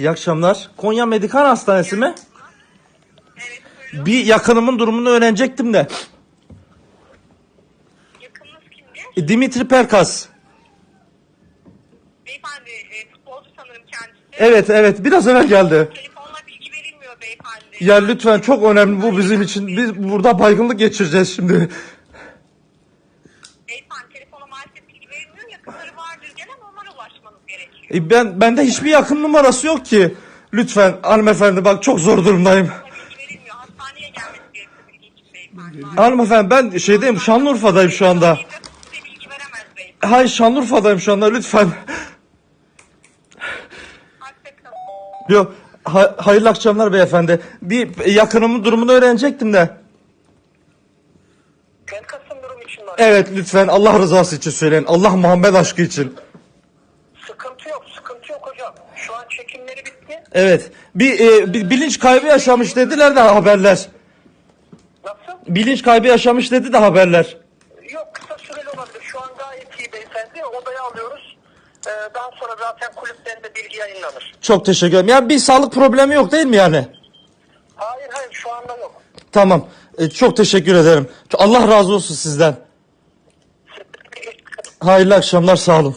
İyi akşamlar. Konya Medikal Hastanesi mi? Evet buyurun. Bir yakınımın durumunu öğrenecektim de. Yakınınız kimdi? E, Dimitri Perkas. Beyefendi e, futbolcu sanırım kendisi. Evet evet biraz evvel geldi. Telefonla bilgi verilmiyor beyefendi. Ya lütfen çok önemli bu bizim için. Biz burada baygınlık geçireceğiz şimdi. Beyefendi telefona maalesef bilgi verilmiyor. Yakınları ulaşmanız gerekiyor. E, ben bende hiçbir yakın numarası yok ki. Lütfen hanımefendi bak çok zor durumdayım. Verilmiyor. Hastaneye gelmesi gerekiyor bilgi için beyefendi. Hanımefendi ben şeydeyim Şanlıurfa'dayım şu anda. Size bilgi veremez beyefendi. Hayır Şanlıurfa'dayım şu anda lütfen. Hoşçakalın. Yok ha- hayırlı akşamlar beyefendi. Bir yakınımın durumunu öğrenecektim de. Pelkas'ın durum için var. Evet lütfen Allah rızası için söyleyin. Allah Muhammed aşkı için. Sıkıntı yok, sıkıntı yok hocam. Şu an çekimleri bitti. Evet. Bir, e, bir bilinç kaybı yaşamış dediler de haberler. Nasıl? Bilinç kaybı yaşamış dedi de haberler. Yok kısa süreli olabilir. Şu an gayet iyi beyefendi. Odaya alıyoruz. Ee, daha sonra zaten kulüplerinde bilgi yayınlanır. Çok teşekkür ederim. Yani bir sağlık problemi yok değil mi yani? Hayır hayır şu anda yok. Tamam. E, çok teşekkür ederim. Allah razı olsun sizden. Hayırlı akşamlar sağ olun.